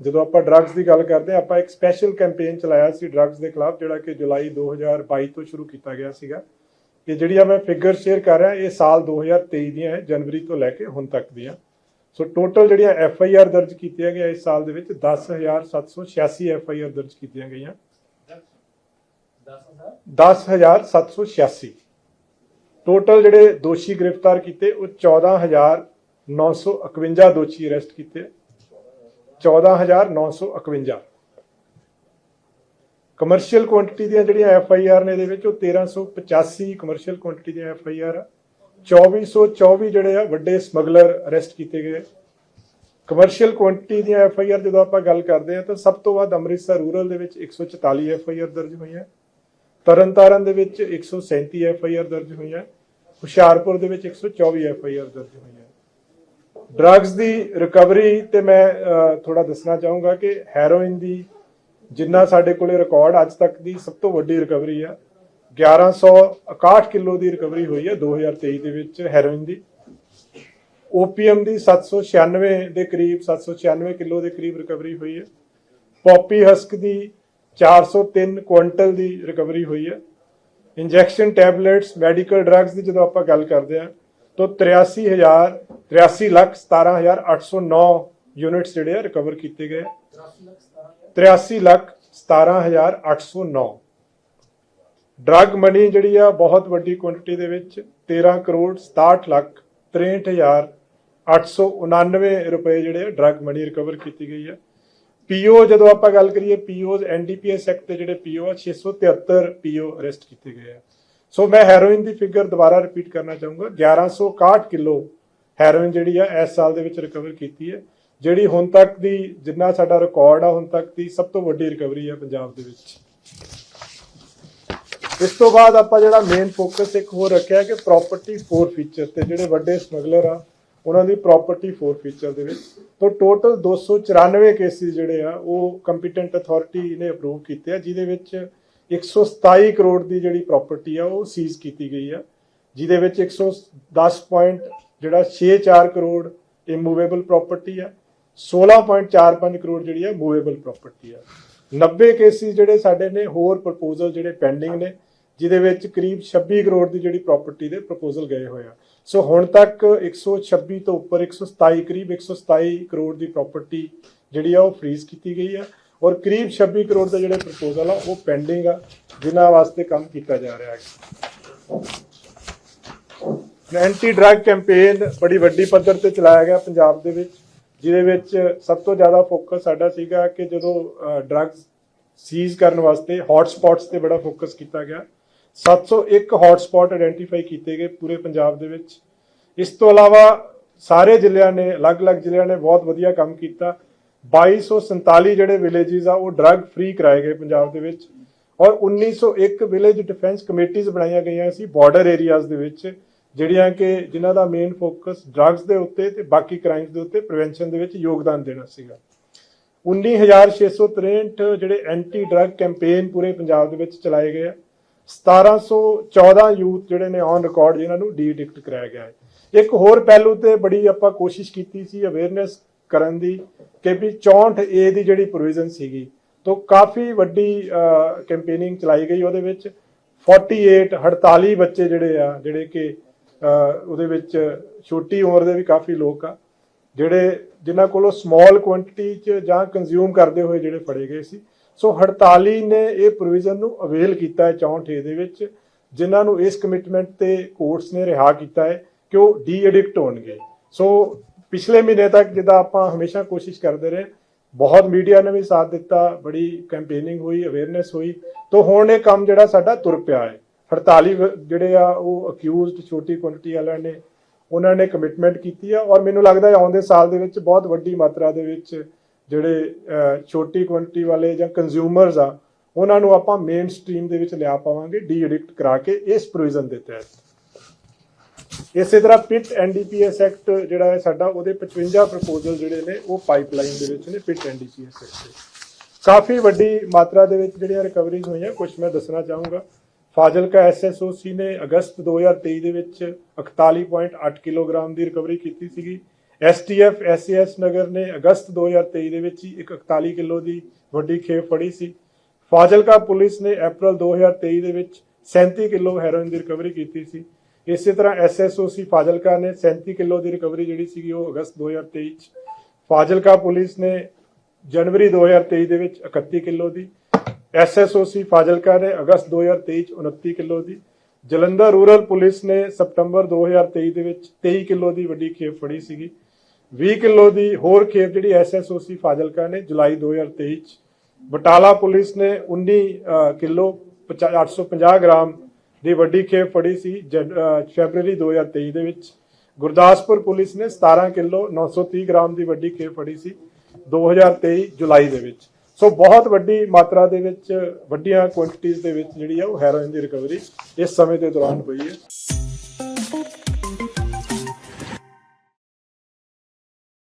ਜਦੋਂ ਆਪਾਂ ਡਰੱਗਸ ਦੀ ਗੱਲ ਕਰਦੇ ਹਾਂ, ਆਪਾਂ ਇੱਕ ਸਪੈਸ਼ਲ ਕੈਂਪੇਨ ਚਲਾਇਆ ਸੀ ਡਰੱਗਸ ਦੇ ਖਿਲਾਫ, ਜਿਹੜਾ ਕਿ ਜੁਲਾਈ 2022 ਤੋਂ ਸ਼ੁਰੂ ਕੀਤਾ ਗਿਆ ਸੀਗਾ। ਕਿ ਜਿਹੜੀਆਂ ਮੈਂ ਫਿਗਰ ਸ਼ੇਅਰ ਕਰ ਰਿਹਾ, ਇਹ ਸਾਲ 2023 ਦੀਆਂ ਹੈ, ਜਨਵਰੀ ਤੋਂ ਲੈ ਕੇ ਹੁਣ ਤੱਕ ਦੀਆਂ। ਸੋ ਟੋਟਲ ਜਿਹੜੀਆਂ ਐਫ ਆਈ ਆਰ ਦਰਜ ਕੀਤੀਆਂ ਗਈਆਂ ਇਸ ਸਾਲ ਦੇ ਵਿੱਚ 10786 ਐਫ ਆਈ ਆਰ ਦਰਜ ਕੀਤੀਆਂ ਗਈਆਂ। 10786 ਟੋਟਲ ਜਿਹੜੇ ਦੋਸ਼ੀ ਗ੍ਰਿਫਤਾਰ ਕੀਤੇ, ਉਹ 14951 ਦੋਸ਼ੀ ਅਰੈਸਟ ਕੀਤੇ। 14951 ਕਮਰਸ਼ੀਅਲ ਕੁਆਂਟੀਟੀ ਦੀਆਂ ਜਿਹੜੀਆਂ ਐਫ ਆਈ ਆਰ ਨੇ ਇਹਦੇ ਵਿੱਚ ਉਹ 1385 ਕਮਰਸ਼ੀਅਲ ਕੁਆਂਟੀਟੀ ਦੀਆਂ ਐਫ ਆਈ ਆਰ ਆ। 2424 ਜਿਹੜੇ ਆ ਵੱਡੇ ਸਮਗਲਰ ਅਰੈਸਟ ਕੀਤੇ ਗਏ। ਕਮਰਸ਼ੀਅਲ ਕੁਆਂਟੀਟੀ ਦੀਆਂ ਐਫ ਆਈ ਆਰ ਜਦੋਂ ਆਪਾਂ ਗੱਲ ਕਰਦੇ ਆ ਤਾਂ ਸਭ ਤੋਂ ਵੱਧ ਅੰਮ੍ਰਿਤਸਰ ਰੂਰਲ ਦੇ ਵਿੱਚ 144 ਐਫ ਆਈ ਆਰ ਦਰਜ ਹੋਈਆਂ। ਤਰਨਤਾਰਨ ਦੇ ਵਿੱਚ 137 ਐਫ ਆਈ ਆਰ ਦਰਜ ਹੋਈਆਂ। ਹੁਸ਼ਿਆਰਪੁਰ ਦੇ ਵਿੱਚ 124 ਐਫ ਆਈ ਆਰ ਦਰਜ ਹੋਈਆਂ। ਡਰੱਗਸ ਦੀ ਰਿਕਵਰੀ ਤੇ ਮੈਂ ਥੋੜਾ ਦੱਸਣਾ ਚਾਹੂੰਗਾ ਕਿ ਹੈਰੋਇਨ ਦੀ ਜਿੰਨਾ ਸਾਡੇ ਕੋਲੇ ਰਿਕਾਰਡ ਅੱਜ ਤੱਕ ਦੀ ਸਭ ਤੋਂ ਵੱਡੀ ਰਿਕਵਰੀ ਆ। 1161 ਕਿਲੋ ਦੀ ਰਿਕਵਰੀ ਹੋਈ ਹੈ 2023 ਦੇ ਵਿੱਚ ਹੈਰੋਇਨ ਦੀ। ਓਪੀਐਮ ਦੀ 796 ਦੇ ਕਰੀਬ 796 ਕਿਲੋ ਦੇ ਕਰੀਬ ਰਿਕਵਰੀ ਹੋਈ ਹੈ ਪੌਪੀ ਹਸਕ ਦੀ 403 ਕੁਇੰਟਲ ਦੀ ਰਿਕਵਰੀ ਹੋਈ ਹੈ ਇੰਜੈਕਸ਼ਨ ਟੈਬਲੇਟਸ ਮੈਡੀਕਲ ਡਰੱਗਸ ਦੀ ਜਦੋਂ ਆਪਾਂ ਗੱਲ ਕਰਦੇ ਹਾਂ ਤਾਂ 83000 83 ਲੱਖ 17809 ਯੂਨਿਟਸ ਜਿਹੜੇ ਆ ਰਿਕਵਰ ਕੀਤੇ ਗਏ। 83 ਲੱਖ 17809 ਡਰੱਗ ਮਨੀ ਜਿਹੜੀ ਆ ਬਹੁਤ ਵੱਡੀ ਕੁਆਂਟੀਟੀ ਦੇ ਵਿੱਚ 13 ਕਰੋੜ 67 ਲੱਖ 63899 ਰੁਪਏ ਜਿਹੜੇ ਆ ਡਰੱਗ ਮਨੀ ਰਿਕਵਰ ਕੀਤੀ ਗਈ ਹੈ ਪੀਓ ਜਦੋਂ ਆਪਾਂ ਗੱਲ ਕਰੀਏ ਪੀਓਜ਼ ਐਨਡੀਪੀਐਸ ਐਕਟ ਤੇ ਜਿਹੜੇ ਪੀਓ ਆ 673 ਪੀਓ ਅਰੈਸਟ ਕੀਤੇ ਗਏ ਆ। ਸੋ ਮੈਂ ਹੈਰੋਇਨ ਦੀ ਫਿਗਰ ਦੁਬਾਰਾ ਰਿਪੀਟ ਕਰਨਾ ਚਾਹੂੰਗਾ। 1161 ਕਿਲੋ ਹੈਰੋਇਨ ਜਿਹੜੀ ਆ, ਇਸ ਸਾਲ ਦੇ ਵਿੱਚ ਰਿਕਵਰ ਕੀਤੀ ਹੈ। ਜਿਹੜੀ ਹੁਣ ਤੱਕ ਦੀ, ਜਿੰਨਾ ਸਾਡਾ ਰਿਕਾਰਡ ਆ, ਹੁਣ ਤੱਕ ਦੀ ਸਭ ਤੋਂ ਵੱਡੀ ਰਿਕਵਰੀ ਆ ਪੰਜਾਬ ਦੇ ਵਿੱਚ। ਇਸ ਤੋਂ ਬਾਅਦ ਆਪਾਂ ਜਿਹੜਾ ਮੇਨ ਫੋਕਸ ਇੱਕ ਹੋਰ ਰੱਖਿਆ ਕਿ ਪ੍ਰਾਪਰਟੀ ਫੋਰ ਫੀਚਰ ਤੇ ਜਿਹੜੇ ਵੱਡੇ ਸਮਗਲਰ ਆ, ਉਹਨਾਂ ਦੀ ਪ੍ਰਾਪਰਟੀ ਫੋਰ ਫੀਚਰ ਦੇ ਵਿੱਚ। ਤੋਂ ਟੋਟਲ 294 ਕੇਸਿਸ ਜਿਹੜੇ ਆ, ਉਹ ਕੰਪੀਟੈਂਟ ਅਥਾਰਟੀ ਨੇ ਅਪਰੂਵ ਕੀਤੇ ਆ, ਜਿਹਦੇ ਵਿੱਚ 127 ਕਰੋੜ ਦੀ ਜਿਹੜੀ ਪ੍ਰਾਪਰਟੀ ਆ, ਉਹ ਸੀਜ਼ ਕੀਤੀ ਗਈ ਆ, ਜਿਹਦੇ ਵਿੱਚ 110 ਪੁਆਇੰਟ ਜਿਹੜਾ 64 ਕਰੋੜ ਇਮੂਵੇਬਲ ਪ੍ਰਾਪਰਟੀ ਆ 16.45 ਕਰੋੜ ਜਿਹੜੀ ਆ ਮੂਵੇਬਲ ਪ੍ਰਾਪਰਟੀ ਆ। 90 ਕੇਸਿਸ ਜਿਹੜੇ ਸਾਡੇ ਨੇ, ਹੋਰ ਪ੍ਰਪੋਜ਼ਲ ਜਿਹੜੇ ਪੈਂਡਿੰਗ ਨੇ, ਜਿਹਦੇ ਵਿੱਚ ਕਰੀਬ 26 ਕਰੋੜ ਦੀ ਜਿਹੜੀ ਪ੍ਰਾਪਰਟੀ ਦੇ ਪ੍ਰਪੋਜ਼ਲ ਗਏ ਹੋਏ ਆ। ਸੋ ਹੁਣ ਤੱਕ 126 ਤੋਂ ਉੱਪਰ 127 ਕਰੀਬ 127 ਕਰੋੜ ਦੀ ਪ੍ਰਾਪਰਟੀ ਜਿਹੜੀ ਆ, ਉਹ ਫ੍ਰੀਜ਼ ਕੀਤੀ ਗਈ ਆ। ਔਰ ਕਰੀਬ 26 ਕਰੋੜ ਦੇ ਜਿਹੜੇ ਪ੍ਰਪੋਜ਼ਲ ਆ, ਉਹ ਪੈਂਡਿੰਗ ਆ, ਜਿਨ੍ਹਾਂ ਵਾਸਤੇ ਕੰਮ ਕੀਤਾ ਜਾ ਰਿਹਾ ਹੈ। ਐਂਟੀ ਡਰੱਗ ਕੈਂਪੇਨ ਬੜੀ ਵੱਡੀ ਪੱਧਰ ਤੇ ਚਲਾਇਆ ਗਿਆ ਪੰਜਾਬ ਦੇ ਵਿੱਚ, ਜਿਹਦੇ ਵਿੱਚ ਸਭ ਤੋਂ ਜ਼ਿਆਦਾ ਫੋਕਸ ਸਾਡਾ ਸੀਗਾ ਕਿ ਜਦੋਂ ਡਰੱਗਸ ਸੀਜ਼ ਕਰਨ ਵਾਸਤੇ ਹੌਟ ਸਪੌਟਸ ਤੇ ਬੜਾ ਫੋਕਸ ਕੀਤਾ ਗਿਆ। 701 ਹੌਟ ਸਪੌਟ ਆਇਡੈਂਟੀਫਾਈ ਕੀਤੇ ਗਏ ਪੂਰੇ ਪੰਜਾਬ ਦੇ ਵਿੱਚ। ਇਸ ਤੋਂ ਇਲਾਵਾ ਸਾਰੇ ਜ਼ਿਲ੍ਹਿਆਂ ਨੇ, ਅਲੱਗ-ਅਲੱਗ ਜ਼ਿਲ੍ਹਿਆਂ ਨੇ ਬਹੁਤ ਵਧੀਆ ਕੰਮ ਕੀਤਾ। 2247 ਜਿਹੜੇ ਵਿਲੇजेस ਆ, ਉਹ ਡਰੱਗ ਫ੍ਰੀ ਕਰਾਏ ਗਏ ਪੰਜਾਬ ਦੇ ਵਿੱਚ ਔਰ 1901 ਵਿਲੇਜ ਡਿਫੈਂਸ ਕਮੇਟੀਆਂ ਬਣਾਈਆਂ ਗਈਆਂ ਸੀ ਬਾਰਡਰ ਏਰੀਆਜ਼ ਦੇ ਵਿੱਚ, ਜਿਹੜੀਆਂ ਕਿ ਜਿਨ੍ਹਾਂ ਦਾ ਮੇਨ ਫੋਕਸ ਡਰੱਗਸ ਦੇ ਉੱਤੇ ਤੇ ਬਾਕੀ ਕ੍ਰਾਈਮਸ ਦੇ ਉੱਤੇ ਪ੍ਰੀਵੈਂਸ਼ਨ ਦੇ ਵਿੱਚ ਯੋਗਦਾਨ ਦੇਣਾ ਸੀਗਾ। 19663 ਜਿਹੜੇ ਐਂਟੀ ਡਰੱਗ ਕੈਂਪੇਨ ਪੂਰੇ ਪੰਜਾਬ ਦੇ ਵਿੱਚ ਚਲਾਏ ਗਏ ਆ। 1714 ਯੂਥ ਜਿਹੜੇ ਨੇ ਔਨ ਰਿਕਾਰਡ ਜਿਨ੍ਹਾਂ ਨੂੰ ਡੀ ਐਡਿਕਟ ਕਰਾਇਆ ਗਿਆ ਹੈ। ਇੱਕ ਹੋਰ ਪਹਿਲੂ ਤੇ ਬੜੀ ਆਪਾਂ ਕੋਸ਼ਿਸ਼ ਕੀਤੀ ਸੀ ਅਵੇਅਰਨੈਸ ਕਰਨ ਦੀ ਕਿ ਵੀ 64 ਏ ਦੀ ਜਿਹੜੀ ਪ੍ਰੋਵੀਜ਼ਨ ਸੀਗੀ, ਤੋਂ ਕਾਫੀ ਵੱਡੀ ਕੈਂਪੇਨਿੰਗ ਚਲਾਈ ਗਈ ਉਹਦੇ ਵਿੱਚ। 48 48 ਬੱਚੇ ਜਿਹੜੇ ਆ, ਜਿਹੜੇ ਕਿ ਉਹਦੇ ਵਿੱਚ ਛੋਟੀ ਉਮਰ ਦੇ ਵੀ ਕਾਫੀ ਲੋਕ ਆ, ਜਿਹੜੇ ਜਿਨ੍ਹਾਂ ਕੋਲੋਂ ਸਮਾਲ ਕੁਆਂਟੀਟੀ ਚ ਜਾਂ ਕੰਜ਼ਿਊਮ ਕਰਦੇ ਹੋਏ ਜਿਹੜੇ ਫੜੇ ਗਏ ਸੀ। ਸੋ 48 ਨੇ ਇਹ ਪ੍ਰੋਵੀਜ਼ਨ ਨੂੰ ਅਵੇਲ ਕੀਤਾ ਹੈ 64 ਏ ਦੇ ਵਿੱਚ, ਜਿਨ੍ਹਾਂ ਨੂੰ ਇਸ ਕਮਿਟਮੈਂਟ ਤੇ ਕੋਰਟਸ ਨੇ ਰਿਹਾ ਕੀਤਾ ਹੈ ਕਿ ਉਹ ਡੀ ਐਡਿਕਟ ਹੋਣਗੇ। ਸੋ ਪਿਛਲੇ ਮਹੀਨੇ ਤੱਕ ਜਿੱਦਾਂ ਆਪਾਂ ਹਮੇਸ਼ਾ ਕੋਸ਼ਿਸ਼ ਕਰਦੇ ਰਹੇ, ਬਹੁਤ ਮੀਡੀਆ ਨੇ ਵੀ ਸਾਥ ਦਿੱਤਾ, ਬੜੀ ਕੈਂਪੇਨਿੰਗ ਹੋਈ ਅਵੇਅਰਨੈਸ ਹੋਈ, ਤੋਂ ਹੁਣ ਇਹ ਕੰਮ ਜਿਹੜਾ ਸਾਡਾ ਤੁਰ ਪਿਆ ਹੈ। 48 ਜਿਹੜੇ ਆ ਉਹ ਅਕਿਊਜ਼ਡ ਛੋਟੀ ਕੁਆਂਟੀਟੀ ਵਾਲਿਆਂ ਨੇ, ਉਹਨਾਂ ਨੇ ਕਮਿਟਮੈਂਟ ਕੀਤੀ ਆ ਔਰ ਮੈਨੂੰ ਲੱਗਦਾ ਹੈ ਆਉਂਦੇ ਸਾਲ ਦੇ ਵਿੱਚ ਬਹੁਤ ਵੱਡੀ ਮਾਤਰਾ ਦੇ ਵਿੱਚ ਜਿਹੜੇ ਛੋਟੀ ਕੁਆਂਟੀਟੀ ਵਾਲੇ ਜਾਂ ਕੰਜ਼ਿਊਮਰਸ ਆ, ਉਹਨਾਂ ਨੂੰ ਆਪਾਂ ਮੇਨ ਸਟ੍ਰੀਮ ਦੇ ਵਿੱਚ ਲਿਆ ਪਾਵਾਂਗੇ ਡੀ ਐਡਿਕਟ ਕਰਾ ਕੇ ਇਸ ਪ੍ਰੋਵੀਜ਼ਨ ਦੇ ਤਹਿਤ। ਇਸੇ ਤਰ੍ਹਾਂ ਪਿਟ ਐਨਡੀਪੀਐਸ ਐਕਟ ਜਿਹੜਾ ਹੈ ਸਾਡਾ, ਉਹਦੇ 55 ਪ੍ਰਪੋਜ਼ਲ ਜਿਹੜੇ ਨੇ, ਉਹ ਪਾਈਪਲਾਈਨ ਦੇ ਵਿੱਚ ਨੇ, ਪਿਟ ਐਨਡੀਪੀਐਸ ਐਕਟ ਦੇ ਕਾਫੀ ਵੱਡੀ ਮਾਤਰਾ ਦੇ ਵਿੱਚ ਜਿਹੜੀਆਂ ਰਿਕਵਰੀਜ਼ ਹੋਈਆਂ ਕੁਝ ਮੈਂ ਦੱਸਣਾ ਚਾਹੂੰਗਾ। ਫਾਜ਼ਿਲਕਾ ਐਸਐਸਓਸੀ ਨੇ ਅਗਸਤ 2023 ਦੇ ਵਿੱਚ 41.8 ਕਿਲੋਗ੍ਰਾਮ ਦੀ ਰਿਕਵਰੀ ਕੀਤੀ ਸੀਗੀ। ਐਸਟੀਐਫ ਐਸਐਸ ਨਗਰ ਨੇ ਅਗਸਤ 2023 ਦੇ ਵਿੱਚ ਹੀ ਇੱਕ 41 ਕਿਲੋ ਦੀ ਵੱਡੀ ਖੇਪ ਫੜੀ ਸੀ। ਫਾਜ਼ਿਲਕਾ ਪੁਲਿਸ ਨੇ ਅਪ੍ਰੈਲ 2023 ਦੇ ਵਿੱਚ 37 ਕਿਲੋ ਹੈਰੋਇਨ ਦੀ ਰਿਕਵਰੀ ਕੀਤੀ ਸੀ। ਇਸੇ ਤਰ੍ਹਾਂ ਐਸਐਸਓਸੀ ਫਾਜ਼ਿਲਕਾ ਨੇ 37 ਕਿਲੋ ਦੀ ਰਿਕਵਰੀ ਜਿਹੜੀ ਸੀਗੀ ਉਹ ਅਗਸਤ 2023 ਚ ਫਾਜ਼ਿਲਕਾ ਪੁਲਿਸ ਨੇ ਜਨਵਰੀ 2023 ਦੇ ਵਿੱਚ 31 ਕਿਲੋ ਦੀ ਐਸਐਸਓਸੀ ਫਾਜ਼ਿਲਕਾ ਨੇ ਅਗਸਤ 2023 ਚ 29 ਕਿਲੋ ਦੀ ਜਲੰਧਰ ਰੂਰਲ ਪੁਲਿਸ ਨੇ ਸਤੰਬਰ 2023 ਦੇ ਵਿੱਚ 23 ਕਿਲੋ ਦੀ ਵੱਡੀ ਖੇਪ ਫੜੀ ਸੀਗੀ। 20 ਕਿਲੋ ਦੀ ਹੋਰ ਖੇਪ ਜਿਹੜੀ ਐਸਐਸਓਸੀ ਫਾਜ਼ਿਲਕਾ ਨੇ ਜੁਲਾਈ 2023 ਚ ਬਟਾਲਾ ਪੁਲਿਸ ਨੇ 19 ਅ, ਕਿਲੋ 50 850 ਗ੍ਰਾਮ ਦੀ ਵੱਡੀ ਖੇਪ ਫੜੀ ਸੀ ਜਨ- ਅ, ਫੈਬਰੂਰੀ 2023 ਦੇ ਵਿੱਚ। ਗੁਰਦਾਸਪੁਰ ਪੁਲਿਸ ਨੇ 17 ਕਿਲੋ 930 ਗ੍ਰਾਮ ਦੀ ਵੱਡੀ ਖੇਪ ਫੜੀ ਸੀ 2023 ਜੁਲਾਈ ਦੇ ਵਿੱਚ। ਸੋ ਬਹੁਤ ਵੱਡੀ ਮਾਤਰਾ ਦੇ ਵਿੱਚ ਵੱਡੀਆਂ ਕੁਆਂਟੀਟੀਆਂ ਦੇ ਵਿੱਚ ਜਿਹੜੀ ਆ ਉਹ ਹੈਰੋਇਨ ਦੀ ਰਿਕਵਰੀ ਇਸ ਸਮੇਂ ਦੇ ਦੌਰਾਨ ਹੋਈ ਹੈ।